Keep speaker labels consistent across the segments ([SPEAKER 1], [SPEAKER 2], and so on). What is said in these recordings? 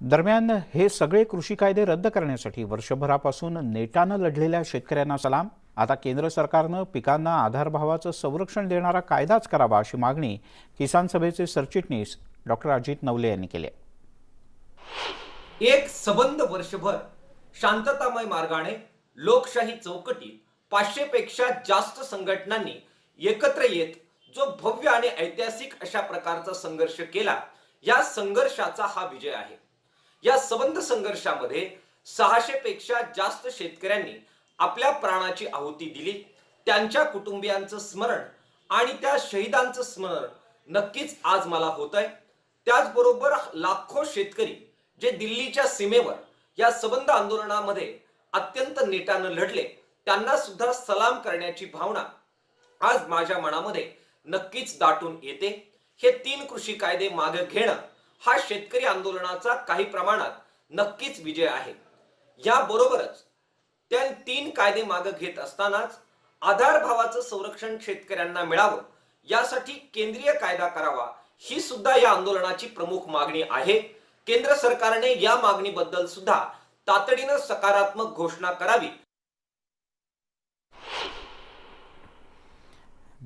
[SPEAKER 1] दरम्यान हे सगळे कृषी कायदे रद्द करण्यासाठी वर्षभरापासून नेटानं लढलेल्या शेतकऱ्यांना सलाम. आता केंद्र सरकारनं पिकांना आधारभावाचं संरक्षण देणारा कायदाच करावा अशी मागणी किसान सभेचे सरचिटणीस डॉक्टर अजित नवले यांनी केली
[SPEAKER 2] एक सबंध वर्षभर शांततामय मार्गाने लोकशाही चौकटीत पाचशे पेक्षा जास्त संघटनांनी एकत्र येत जो भव्य आणि ऐतिहासिक अशा प्रकारचा संघर्ष केला या संघर्षाचा हा विजय आहे. या सबंध संघर्षामध्ये सहाशे पेक्षा जास्त शेतकऱ्यांनी आपल्या प्राणाची आहुती दिली. त्यांच्या कुटुंबियांचं स्मरण आणि त्या शहीदांचं स्मरण नक्कीच आज मला होत आहे त्याचबरोबर लाखो शेतकरी जे दिल्लीच्या सीमेवर या सबंध आंदोलनामध्ये अत्यंत नेटानं लढले त्यांना सुद्धा सलाम करण्याची भावना आज माझ्या मनामध्ये नक्कीच दाटून येते. हे तीन कृषी कायदे मागे घेणं हा शेतकरी आंदोलनाचा काही प्रमाणात नक्कीच विजय आहे. याबरोबरच त्या तीन कायदे मागे घेत असतानाच आधार भावाचं संरक्षण शेतकऱ्यांना मिळावं यासाठी केंद्रीय कायदा करावा ही सुद्धा या आंदोलनाची प्रमुख मागणी आहे. केंद्र सरकारने या मागणीबद्दल सुद्धा तातडीनं सकारात्मक घोषणा करावी.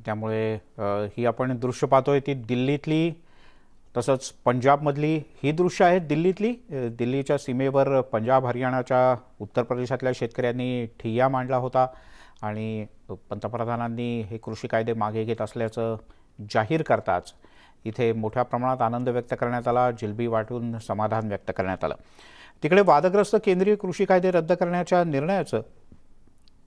[SPEAKER 1] त्यामुळे ही आपण दृश्य पाहतोय ती दिल्लीतली तसंच पंजाबमधली ही दृश्य आहेत दिल्लीतली. दिल्लीच्या सीमेवर पंजाब हरियाणाच्या उत्तर प्रदेशातल्या शेतकऱ्यांनी ठिय्या मांडला होता आणि पंतप्रधानांनी हे कृषी कायदे मागे घेत असल्याचं जाहीर करताच इथे मोठ्या प्रमाणात आनंद व्यक्त करण्यात आला जिलबी वाटून समाधान व्यक्त करण्यात आलं. तिकडे वादग्रस्त केंद्रीय कृषी कायदे रद्द करण्याच्या निर्णयाचं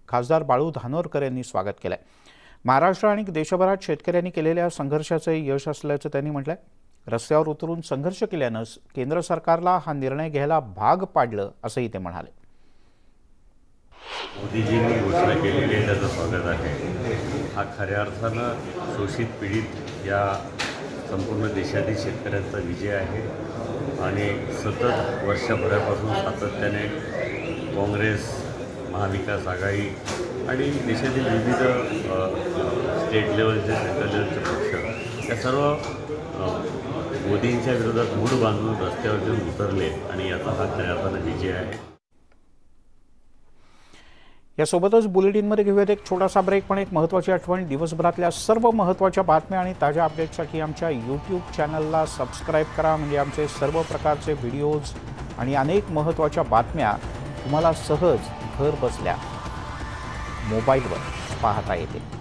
[SPEAKER 1] खासदार बाळू धानोरकर यांनी स्वागत केलं आहे महाराष्ट्र आणि देशभरात शेतकऱ्यांनी केलेल्या संघर्षाचं यश असल्याचं त्यांनी म्हटलं आहे रस्त्यावर उतरून संघर्ष केल्यानं केंद्र सरकारला हा निर्णय घ्यायला भाग पाडलं असंही ते म्हणाले.
[SPEAKER 3] मोदीजींनी घोषणा केलेली आहे त्याचं स्वागत आहे. हा खऱ्या अर्थानं शोषित पीडित या संपूर्ण देशातील शेतकऱ्यांचा विजय आहे आणि सतत वर्षभरापासून सातत्याने काँग्रेस महाविकास आघाडी आणि देशातील विविध स्टेट लेवलचे सेंट्रल लेवलचे पक्ष या सर्व मोदींच्या विरोधात मूड बांधून रस्त्यावर उतरले आणि याचा हा खऱ्या अर्थानं विजय आहे.
[SPEAKER 1] यासोबतच बुलेटिनमध्ये घेऊयात एक छोटासा ब्रेक पण एक महत्त्वाची आठवण. दिवसभरातल्या सर्व महत्त्वाच्या बातम्या आणि ताज्या अपडेट्ससाठी आमच्या यूट्यूब चॅनलला सबस्क्राईब करा. म्हणजे आमचे सर्व प्रकारचे व्हिडिओज आणि अनेक महत्त्वाच्या बातम्या तुम्हाला सहज घर बसल्या मोबाईलवर पाहता येतील.